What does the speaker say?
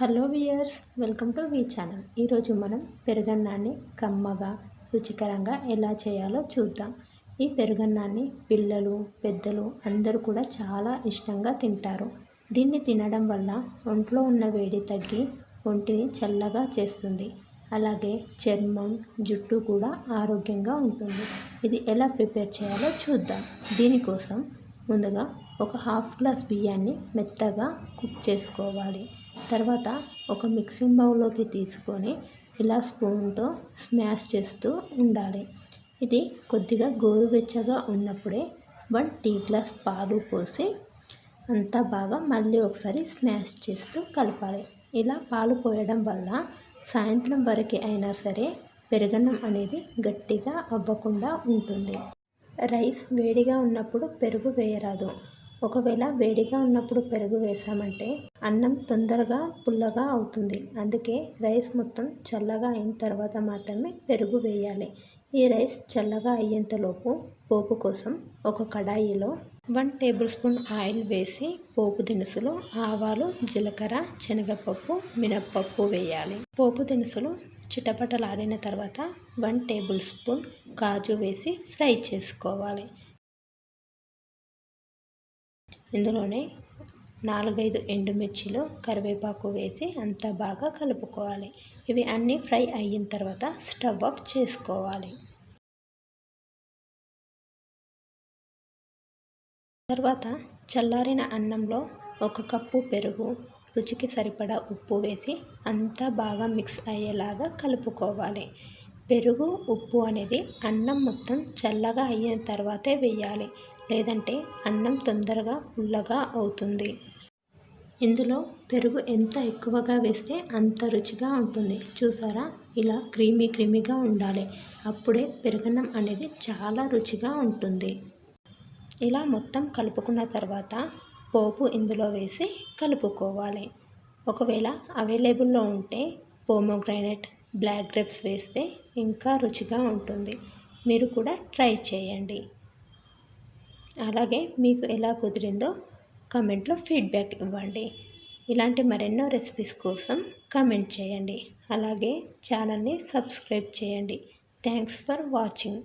Hello viewers welcome to V channel. ఈరోజు మనం పెరుగన్నాన్ని కమ్మగా రుచికరంగా ఎలా చేయాలో చూద్దాం. ఈ పెరుగన్నాన్ని పిల్లలు పెద్దలు అందరూ కూడా చాలా ఇష్టంగా తింటారు. దీన్ని తినడం వల్ల ఒంట్లో ఉన్న వేడి తగ్గి ఒంటిని చల్లగా చేస్తుంది. అలాగే చర్మం జుట్టు కూడా ఆరోగ్యంగా ఉంటుంది. ఇది ఎలా ప్రిపేర్ చేయాలో చూద్దాం. దీనికోసం ముందుగా ఒక హాఫ్ గ్లాస్ బియ్యాన్ని మెత్తగా కుక్ చేసుకోవాలి. తర్వాత ఒక మిక్సింగ్ బౌల్లోకి తీసుకొని ఇలా స్పూన్తో స్మాష్ చేస్తూ ఉండాలి. ఇది కొద్దిగా గోరువెచ్చగా ఉన్నప్పుడే వన్ టీ గ్లాస్ పాలు పోసి అంతా బాగా మళ్ళీ ఒకసారి స్మాష్ చేస్తూ కలపాలి. ఇలా పాలు పోయడం వల్ల సాయంత్రం వరకు అయినా సరే పెరుగన్నం అనేది గట్టిగా అవ్వకుండా ఉంటుంది. రైస్ వేడిగా ఉన్నప్పుడు పెరుగు వేయరాదు. ఒకవేళ వేడిగా ఉన్నప్పుడు పెరుగు వేసామంటే అన్నం తొందరగా పుల్లగా అవుతుంది. అందుకే రైస్ మొత్తం చల్లగా అయిన తర్వాత మాత్రమే పెరుగు వేయాలి. ఈ రైస్ చల్లగా అయ్యేంతలోపు పోపు కోసం ఒక కడాయిలో వన్ టేబుల్ స్పూన్ ఆయిల్ వేసి పోపు దినుసులు ఆవాలు జీలకర్ర శనగపప్పు మినప్పప్పు వేయాలి. పోపు దినుసులు చిటపటలాడిన తర్వాత వన్ టేబుల్ స్పూన్ కాజు వేసి ఫ్రై చేసుకోవాలి. ఇందులోనే నాలుగైదు ఎండుమిర్చిలు కరివేపాకు వేసి అంతా బాగా కలుపుకోవాలి. ఇవి అన్నీ ఫ్రై అయిన తర్వాత స్టవ్ ఆఫ్ చేసుకోవాలి. తర్వాత చల్లారిన అన్నంలో ఒక కప్పు పెరుగు రుచికి సరిపడా ఉప్పు వేసి అంతా బాగా మిక్స్ అయ్యేలాగా కలుపుకోవాలి. పెరుగు ఉప్పు అనేది అన్నం మొత్తం చల్లగా అయిన తర్వాతే వేయాలి. లేదంటే అన్నం తొందరగా పుల్లగా అవుతుంది. ఇందులో పెరుగు ఎంత ఎక్కువగా వేస్తే అంత రుచిగా ఉంటుంది. చూసారా? ఇలా క్రీమీ క్రీమీగా ఉండాలి. అప్పుడే పెరుగన్నం అనేది చాలా రుచిగా ఉంటుంది. ఇలా మొత్తం కలుపుకున్న తర్వాత పోపు ఇందులో వేసి కలుపుకోవాలి. ఒకవేళ అవైలబుల్లో ఉంటే పోమోగ్రైనట్ బ్లాక్ గ్రేప్స్ వేస్తే ఇంకా రుచిగా ఉంటుంది. మీరు కూడా ట్రై చేయండి. అలాగే మీకు ఎలా కుదిరిందో కమెంట్లో ఫీడ్బ్యాక్ ఇవ్వండి. ఇలాంటి మరెన్నో రెసిపీస్ కోసం కమెంట్ చేయండి. అలాగే ఛానల్ని సబ్స్క్రైబ్ చేయండి. Thanks for watching.